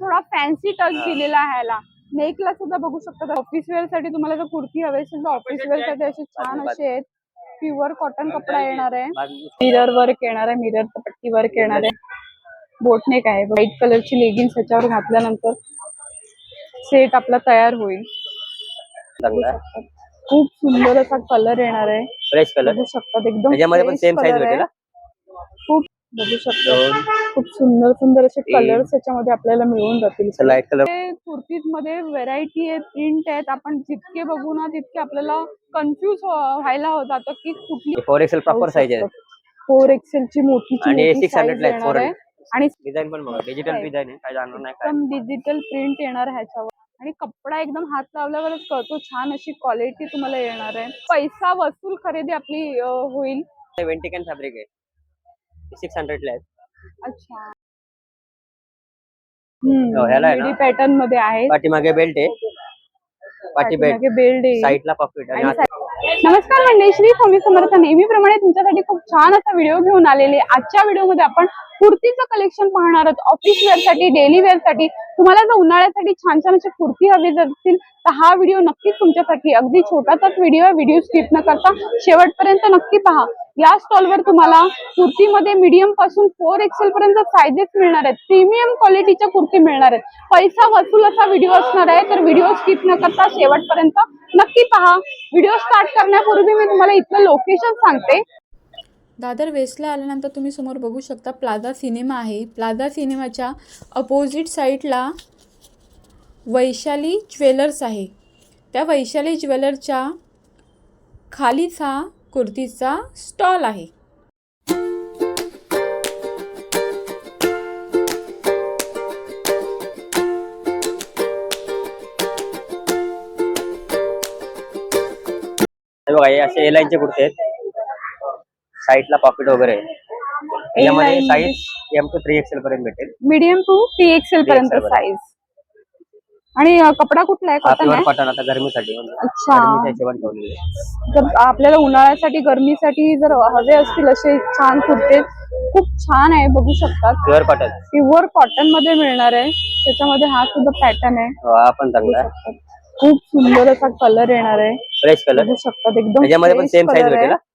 थोडा fancy touch. दिलेला आहे ह्याला. नेकला सुद्धा बघू शकता. ऑफिस वेअरसाठी तुम्हाला जर कुर्ती हवी असेल तर ऑफिस वेअरसाठी असे छान असे आहेत. प्युअर कॉटन कपडा येणार आहे. मिरर वर्क येणार आहे. मिरर पट्टी वर्क येणार आहे. बोटनेक आहे. व्हाईट कलरची लेगिन्स ह्याच्यावर घातल्यानंतर सेट आपला तयार होईल. खूप सुंदर असा कलर येणार आहे. फ्रेश कलर बघू शकतात एकदम त्याच्यामध्ये पण fresh सेम साईज. भेटेल बघू शकता. खूप सुंदर सुंदर असे. कलर्स याच्यामध्ये आपल्याला मिळून जातील. कुर्तीजमध्ये व्हेरायटी आहे प्रिंट आहेत. आपण जितके बघू ना तितके आपल्याला कन्फ्युज व्हायला हो जातं की कुठली फोर एक्सेल प्रॉपर साईज आहे. फोर एक्सेल ची मोठी आणि 600 ला आहे, येणार आहे. 400. आणि डिझाईन पण बघा डिजिटल. डिझाईन आहे काय जाणार नाही काय एकदम डिजिटल प्रिंट येणार आहे ह्याच्यावर. आणि कपडा एकदम हात लावल्यावरच कळतो छान अशी क्वालिटी तुम्हाला येणार आहे. पैसा वसूल खरेदी आपली होईल. वेंटिकन फॅब्रिक आहे. सिक्स हंड्रेडला आहे अच्छा. हो, ह्याला आहे ना? पॅटर्नमध्ये आहे पाठीमागे बेल्ट आहे. पाठी बेल्ट बेल्ट आहे. साईडला पॉकेट आणि नमस्कार मंडळी श्री स्वामी समर्थ. नेहमीप्रमाणे तुमच्यासाठी खूप छान असा व्हिडिओ घेऊन आलेले आजच्या व्हिडिओमध्ये आपण कुर्तीचं कलेक्शन पाहणार आहोत. ऑफिस वेअरसाठी डेली वेअरसाठी. तुम्हाला जर उन्हाळ्यासाठी छान छान अशी कुर्ती हवी जर असतील तर हा व्हिडिओ नक्कीच तुमच्यासाठी अगदी छोटासाच व्हिडिओ आहे. व्हिडिओ स्किप न करता शेवटपर्यंत नक्की पहा. या स्टॉलवर तुम्हाला कुर्तीमध्ये मीडियमपासून फोर एक्सेल पर्यंत सायझेस मिळणार आहेत. प्रीमियम क्वालिटीच्या कुर्ती मिळणार आहेत. पैसा वसूल असा व्हिडिओ असणार आहे. तर व्हिडिओ स्किप न करता शेवटपर्यंत नक्की पहा. व्हिडिओ स्टार्ट करण्यापूर्वी मी तुम्हाला इथलं लोकेशन सांगते. दादर वेस्टला आल्यानंतर तुम्ही समोर बघू शकता प्लाझा सिनेमा आहे. प्लाझा सिनेमाच्या अपोजिट साईडला वैशाली ज्वेलर्स आहे. त्या वैशाली ज्वेलरच्या खालीच हा कुर्तीचा स्टॉल आहे हे बघा हे असे ए चे कुर्ते आहेत साईडला पॉकेट वगैरे. यामध्ये size M to three XL पर्यंत भेटेल मीडियम टू टी एक्सेल पर्यंत 3XL पर्यंत. साईज आणि कपडा कुठला आहे? हा कॉटन प्युअर आहे? कॉटन आता गरमीसाठी अच्छा. गरमीच्या हिशोबाने ठेवलेले आहे. जर आपल्याला उन्हाळ्यासाठी गरमीसाठी जर हवे असतील असे छान कुर्ते खूप छान आहे बघू शकतात. प्युअर कॉटन प्युअर कॉटनमध्ये मिळणार आहे. त्याच्यामध्ये हा सुद्धा पॅटर्न आहे. हा पण चांगला आहे. खूप सुंदर असा कलर येणार आहे. फ्रेश कलर बघू शकतात एकदम त्याच्यामध्ये पण fresh सेम साईज color भेटेल आहे. हा.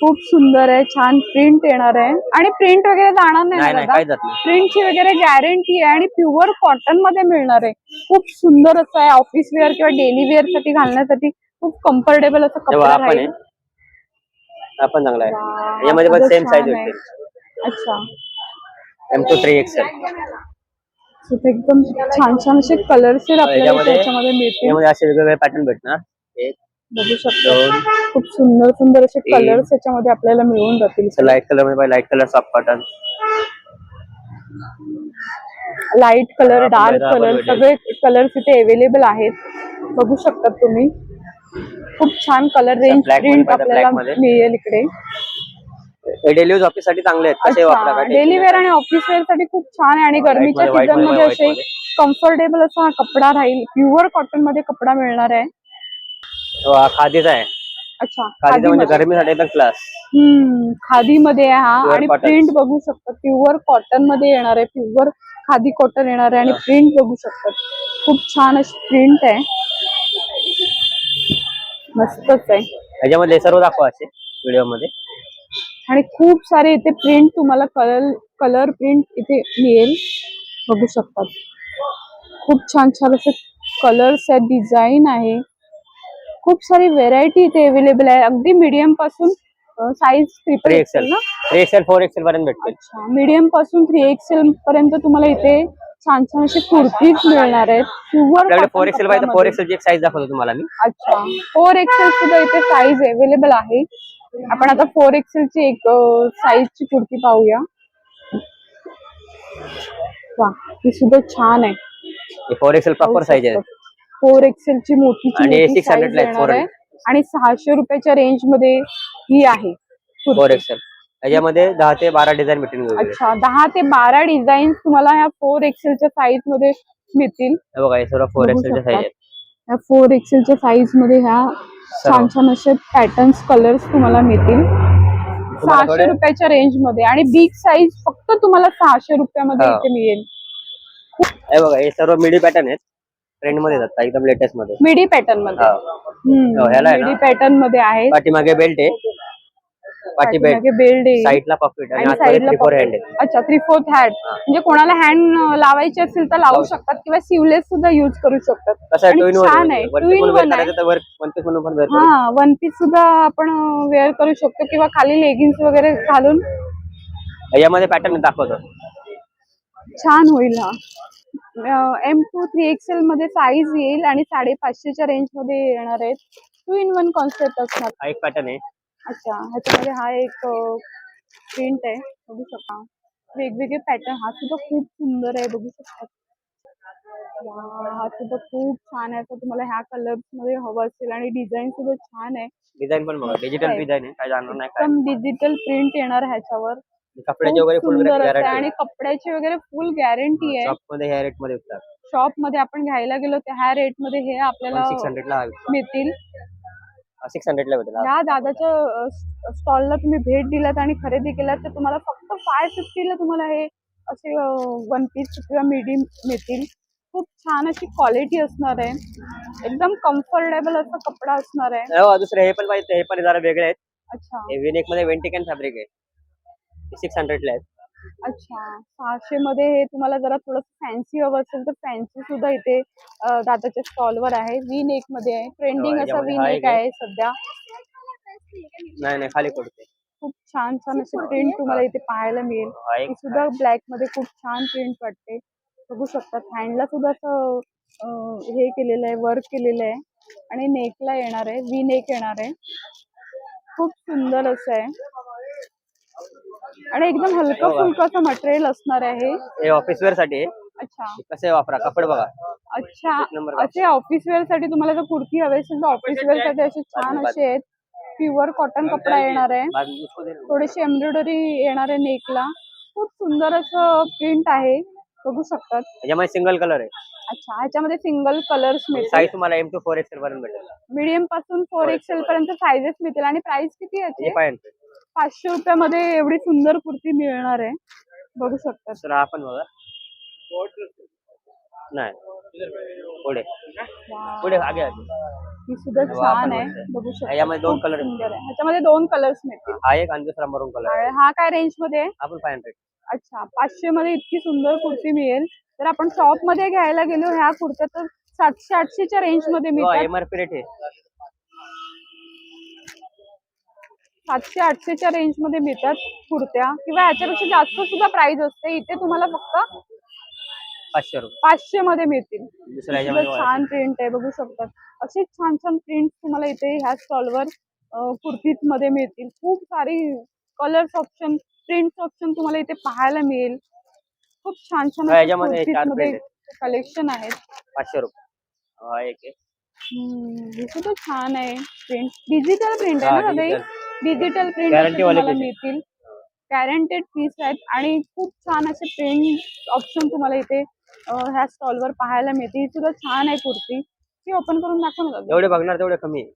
खूप सुंदर आहे छान प्रिंट येणार आहे. आणि प्रिंट वगैरे जाणार नाही नाही ना नाही दादा? काय जात नाही. प्रिंटची वगैरे गॅरंटी आहे आणि प्युअर कॉटनमध्ये मिळणार आहे. खूप सुंदर असं आहे. ऑफिस वेअर किंवा डेली वेअरसाठी घालण्यासाठी खूप कम्फर्टेबल असं कपडा आपण आहे राहील. हा पण चांगला आहे. यामध्ये पण सेम साईज. भेटेल अच्छा. एम टू थ्री एक्सेल एकदम छान छान असे कलर्स आपल्याला याच्यामध्ये त्याच्यामध्ये यामध्ये असे वेगवेगळे पॅटर्न भेटणार. एक बघू शकतो. खूप सुंदर सुंदर असे. कलर्स त्याच्यामध्ये आपल्याला मिळून जातील. लाइट कलरमध्ये light colour soft cotton light colour dark colour. सगळे कलर्स इथे अवेलेबल आहेत. बघू शकतात तुम्ही. खूप छान कलर रेंजमध्ये प्रिंट आपल्याला मध्ये. मिळेल इकडे. डेली ऑफिससाठी चांगले आहेत. डेली वेअर आणि ऑफिस वेअरसाठी खूप छान आहे आणि गरमीच्या मध्ये, सीझनमध्ये मध्ये, असे कम्फर्टेबल असा हा कपडा राहील. प्युअर कॉटनमध्ये कपडा मिळणार आहे. खादीचा आहे. अच्छा खादीचा म्हणजे. गरमीसाठी एकदम क्लास हम्म खादीमध्ये आहे हा. आणि. प्रिंट बघू शकता प्युअर कॉटनमध्ये येणार आहे. प्युअर खादी कॉटन येणार आहे आणि प्रिंट बघू शकतात खूप छान अशी प्रिंट आहे. मस्तच आहे. ह्याच्यामध्ये सर्व दाखवा असे व्हिडिओमध्ये आणि खूप सारे इथे प्रिंट तुम्हाला कलर कलर प्रिंट इथे मिळेल. बघू शकतात. खूप छान छान असे कलर्स आहेत डिझाईन आहे. खूप सारी व्हेरायटी इथे अवेलेबल आहे. अगदी मीडियमपासून साईज ट्रिपल एक्सेल ना? थ्री एक्सेल फोर एक्सेल पर्यंत भेटतील. अच्छा मीडियमपासून थ्री एक्सेल पर्यंत तुम्हाला इथे छान छान असे कुर्तीज मिळणार आहेत. आपल्याकडे फोर एक्सेल पाहिजे फोर एक्सेलची एक साईज दाखवतो तुम्हाला मी. अच्छा फोर एक्सेल सुद्धा इथे साईज अवेलेबल आहे. आपण आता फोर एक्सेल ची एक साईजची कुर्ती पाहूया. वा ही सुद्धा छान आहे. फोर एक्सेल प्रॉपर साईज आहे. फोर एक्सेल ची मोठी आणि मोठी 600 size ला आहे, येणार 400. आहे आणि सहाशे रुपयाच्या रेंजमध्ये ही आहे. कुर्ती. फोर एक्सेल त्याच्यामध्ये दहा ते बारा डिझाईन वेगवेगळे. अच्छा दहा ते बारा डिझाईन तुम्हाला ह्या फोर एक्सेलच्या साईजमध्ये मिळतील. हे बघा हे सर्व फोर बघू एक्सेलचे शकता. साईज आहेत. या फोर एक्सेलच्या साईजमध्ये ह्या छान छान असे पॅटर्न्स कलर्स तुम्हाला मिळतील. सहाशे थोडे- रुपयाच्या रेंजमध्ये. आणि बिग साईज फक्त तुम्हाला सहाशे रुपयामध्ये हा. इथे मिळेल. हे बघा हे सर्व मिडी पॅटर्न आहेत. ट्रेंडमध्ये जातात एकदम लेटेस्टमध्ये. मिडी पॅटर्नमध्ये. हा. हो, ह्याला आहे ना? मिडी पॅटर्नमध्ये आहे. पाठीमागे बेल्ट आहे. पाठी आहे साईडला पॉकेट आणि साईडला हँड अच्छा थ्री फोर्थ हॅट म्हणजे कोणाला हँड लावायची असेल तर लावू शकतात किंवा सिवलेस सुद्धा युज करू शकतात. छान आहे. टू इन वन आहे. हा वन पीस सुद्धा आपण वेअर करू शकतो. किंवा खाली लेगिन्स वगैरे घालून. यामध्ये पॅटर्न दाखवतो. छान होईल हा. एम टू थ्री एक्सेल मध्ये साईज येईल आणि साडेपाचशेच्या रेंजमध्ये येणार आहेत. टू इन वन कॉन्सेप्ट असणार. एक पॅटर्न आहे. अच्छा ह्याच्यामध्ये हा एक प्रिंट आहे बघू शकता. वेगवेगळे पॅटर्न हा सुद्धा खूप सुंदर आहे बघू शकता. हा सुद्धा खूप छान आहे. तर तुम्हाला ह्या कलर्समध्ये हवं असेल आणि डिझाईन सुद्धा छान आहे. डिझाईन पण बघा डिजिटल. डिझाईन आहे काय जाणार नाही काय एकदम डिजिटल प्रिंट येणार ह्याच्यावर. कपड्याचे वगैरे फुल गॅरंटी आणि कपड्याची वगैरे फुल गॅरंटी आहे. शॉपमध्ये ह्या रेटमध्ये शॉपमध्ये आपण घ्यायला गेलो तर ह्या रेटमध्ये हे आपल्याला मिळतील. सिक्स हंड्रेड ला भेटेल. हा. या दादाच्या स्टॉलला तुम्ही भेट दिलात आणि खरेदी केलात तर तुम्हाला फक्त फाय फिफ्टीला तुम्हाला हे असे वन पीस किंवा मीडियम मिळतील. खूप छान अशी क्वालिटी असणार आहे. एकदम कम्फर्टेबल असा कपडा असणार आहे. हो, दुसरे हे पण पाहिजे हे पण जरा वेगळे आहेत. अच्छा. हे विनेकमध्ये वेंटिकन फॅब्रिक आहे. सिक्स हंड्रेड ला आहेत. अच्छा. सहाशे मध्ये हे तुम्हाला जरा थोडं फॅन्सी हवं असेल तर फॅन्सी सुद्धा इथे अं, दादाच्या स्टॉलवर आहे. वी नेकमध्ये आहे. ट्रेंडिंग असा वी हा नेक एक आहे. आहे सध्या. नाही नाही खाली पडते. खूप छान छान असे प्रिंट तुम्हाला इथे पाहायला मिळेल. हा एक ही सुद्धा ब्लॅकमध्ये खूप छान प्रिंट वाटते बघू शकता हँडला सुद्धा असं अं, हे केलेलं आहे वर्क केलेलं आहे. आणि नेकला येणार आहे वी नेक येणार आहे. खूप सुंदर असं आहे. आणि एकदम हलकं? फुलकं असं मटेरियल असणार आहे. हे ऑफिस वेअरसाठी. आहे अच्छा कसे वापरा? कपडे बघा. अच्छा. असे ऑफिस वेअरसाठी तुम्हाला जर कुर्ती हवी असेल तर ऑफिस वेअरसाठी असे छान असे आहेत. प्युअर कॉटन कपडा येणार आहे. बाद में उसको देना. थोडीशी एम्ब्रॉयडरी येणार आहे नेकला खूप सुंदर असं प्रिंट आहे. बघू शकतात. याच्यामध्ये सिंगल कलर आहे. अच्छा ह्याच्यामध्ये सिंगल कलर्स मिळतील. साईज तुम्हाला एम टू फोर एक्सेल पर्यंत भेटेल. मीडियमपासून फोर एक्सेल पर्यंत साईजेस मिळतील. आणि प्राइस किती हे याची हंड्रेड पाचशे रुपयामध्ये एवढी सुंदर कुर्ती मिळणार आहे. बघू शकतात तर आपण बघा. नाही. पुढे. पुढे आगे आगे ही सुद्धा छान आहे. बघू शकता. यामध्ये दोन. सुंदर आहे. ह्याच्यामध्ये दोन कलर्स मिळतील. हा एक आणि दुसरा मरून कलर हा काय रेंजमध्ये आहे? आपण फाय हंड्रेड अच्छा पाचशे मध्ये इतकी सुंदर कुर्ती मिळेल. तर आपण शॉपमध्ये घ्यायला गेलो ह्या कुर्त्या तर सातशे आठशेच्या रेंजमध्ये मिळतात. एमआरपी रेट आहे. सातशे आठशेच्या रेंजमध्ये मिळतात कुर्त्या. किंवा ह्याच्यापेक्षा जास्त सुद्धा प्राइस असते. इथे तुम्हाला फक्त पाचशे रुपये. पाचशे मध्ये मिळतील. दुसऱ्या सुद्धा याच्यामध्ये छान प्रिंट आहे. बघू शकतात. असे छान छान प्रिंट तुम्हाला इथे ह्या स्टॉलवर कुर्तीत मध्ये मिळतील. खूप सारी कलर्स ऑप्शन प्रिंट ऑप्शन तुम्हाला इथे पाहायला मिळेल. खूप छान छान याच्यामध्ये चार कलेक्शन आहेत. पाचशे रुपये. हा एक आहे. हम्म, हे सुद्धा छान आहे. प्रिंट डिजिटल प्रिंट आहे हा, ना दादा डिजिटल प्रिंट Guarantee वाले तुम्हाला. मिळतील. गॅरंटेड पीस आहेत आणि खूप छान असे प्रिंट ऑप्शन तुम्हाला इथे अं, ह्या स्टॉलवर पाहायला मिळते ही सुद्धा छान आहे कुर्ती. ती ओपन करून दाखव ना. जेवढे बघणार तेवढे कमी आहे.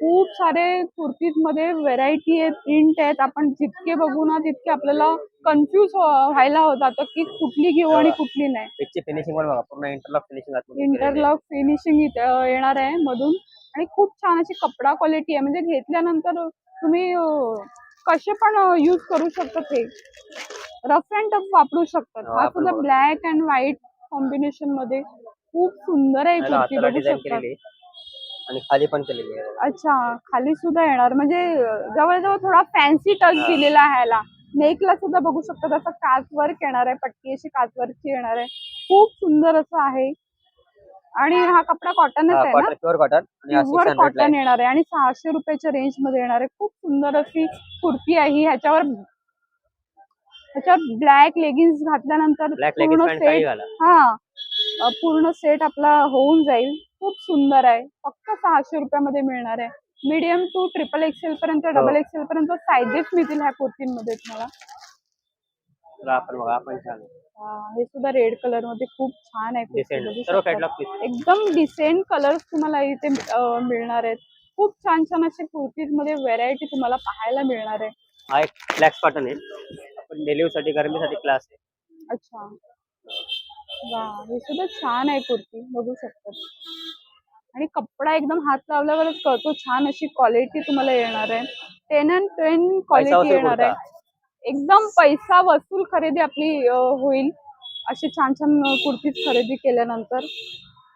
खूप सारे कुर्तीजमध्ये व्हेरायटी आहे प्रिंट आहेत. आपण जितके बघू ना तितके आपल्याला कन्फ्युज व्हायला हो जातं की कुठली घेऊ आणि कुठली नाही. त्याची फिनिशिंग पण बघा पूर्ण इंटरलॉक फिनिशिंग इंटरलॉक फिनिशिंग येणार आहे मधून. आणि खूप छान अशी कपडा क्वालिटी आहे. म्हणजे घेतल्यानंतर तुम्ही कसे पण यूज करू शकतात हे रफ अँड टफ वापरू शकतात. हो, सुद्धा. ब्लॅक अँड व्हाईट कॉम्बिनेशनमध्ये खूप सुंदर आहे कुर्ती. बघू शकतात आणि खाली पण केलेली आहे. अच्छा खाली सुद्धा येणार. म्हणजे जवळजवळ थोडा फॅन्सी टच. दिलेला आहे ह्याला. नेकला सुद्धा बघू शकता त्याचा काच वर्क येणार आहे. पट्टी अशी काच वर्कची येणार आहे. खूप सुंदर असं आहे. आणि हा. कपडा कॉटनच आहे ना? कॉटन प्युअर कॉटन हा प्युअर कॉटन येणार आहे आणि सहाशे रुपयाच्या रेंजमध्ये येणार आहे. खूप सुंदर अशी कुर्ती आहे ही. ह्याच्यावर ह्याच्यावर ब्लॅक लेगिन्स घातल्यानंतर पूर्ण सेट हा पूर्ण सेट आपला होऊन जाईल. खूप सुंदर आहे. फक्त सहाशे रुपयामध्ये मिळणार आहे. मीडियम टू ट्रिपल एक्सेल पर्यंत हो. डबल एक्सेल पर्यंत साईजेस मिळतील ह्या कुर्तींमध्ये तुम्हाला. तर आपण बघा आपण छान हे सुद्धा रेड कलरमध्ये खूप छान आहे. कुर्ती डिसेंट बघू सर्व शकता. कॅटलॉग पीस एकदम डिसेंट कलर्स तुम्हाला इथे मिळणार आहेत. खूप छान छान असे कुर्तीजमध्ये व्हेरायटी तुम्हाला पाहायला मिळणार आहे. हा एक ब्लॅक कॉटन आहे. आपण डेली साठी गरमीसाठी क्लास आहे. अच्छा. वा हे सुद्धा छान आहे कुर्ती. बघू शकतात आणि कपडा एकदम हात लावल्यावरच कळतो छान अशी क्वालिटी तुम्हाला येणार आहे. टेन अँड टेन क्वालिटी येणार. आहे. एकदम पैसा वसूल खरेदी आपली होईल. अशी छान छान कुर्तीज खरेदी केल्यानंतर.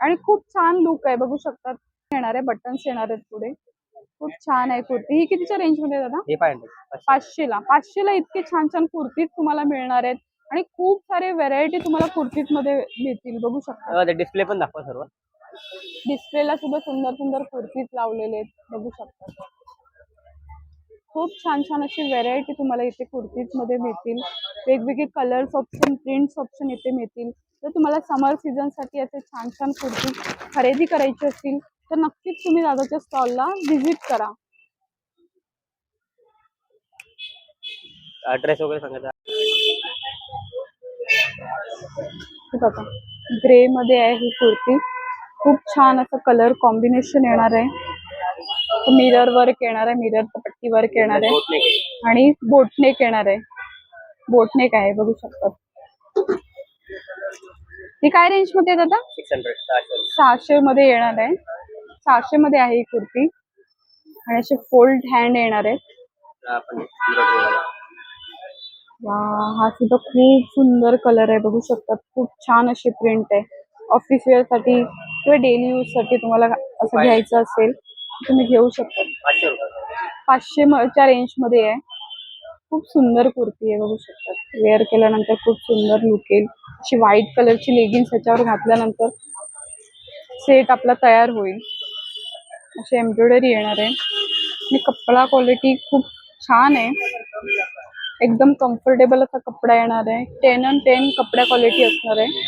आणि खूप छान लुक आहे. बघू शकतात. येणार आहे बटन्स येणार आहेत पुढे. खूप छान आहे कुर्ती. ही कितीच्या रेंजमध्ये दादा? हे फाय हंड्रेड पाचशेला. पाचशेला इतके छान छान कुर्तीज तुम्हाला मिळणार आहेत. आणि खूप सारे व्हरायटी तुम्हाला कुर्तीजमध्ये मिळतील. बघू शकता. डिस्प्ले पण दाखवा सर्व. डिस्प्लेला सुद्धा सुंदर सुंदर कुर्तीज लावलेले आहेत. बघू शकता. खूप छान छान अशी व्हरायटी तुम्हाला इथे कुर्तीजमध्ये मिळतील. वेगवेगळे कलर्स ऑप्शन प्रिंट्स ऑप्शन इथे मिळतील. जर तुम्हाला समर सीझनसाठी असे छान छान कुर्ती खरेदी करायची असतील तर नक्कीच तुम्ही दादाच्या स्टॉलला व्हिजिट करा. ड्रेस वगैरे सांगायचा बघा ग्रे मध्ये आहे ही कुर्ती. खूप छान असं कलर कॉम्बिनेशन येणार आहे. मिरर वर्क येणार आहे मिरर पट्टी वर्क येणार आहे आणि बोटनेक येणार आहे. बोटनेक आहे बघू शकतात ही काय रेंजमध्ये आहे दादा सिक्स हंड्रेड सहाशे. मध्ये येणार आहे. सहाशे मध्ये आहे ही कुर्ती. आणि असे फोल्ड हँड येणार आहेत. वा हा सुद्धा खूप सुंदर कलर आहे. बघू शकतात खूप छान अशी प्रिंट आहे. ऑफिस वेअरसाठी किंवा डेली यूजसाठी तुम्हाला असं घ्यायचं असेल तुम्ही घेऊ शकता. पाचशे म- च्या रेंजमध्ये आहे. खूप सुंदर कुर्ती आहे बघू शकतात वेअर केल्यानंतर खूप सुंदर लुक येईल. अशी व्हाईट कलरची लेगिन्स ह्याच्यावर घातल्यानंतर सेट आपला तयार होईल. अशी एम्ब्रॉयडरी येणार आहे. आणि कपडा क्वालिटी खूप छान आहे. एकदम कम्फर्टेबल असा कपडा येणार आहे. टेन अँड टेन कपडा क्वालिटी असणार आहे.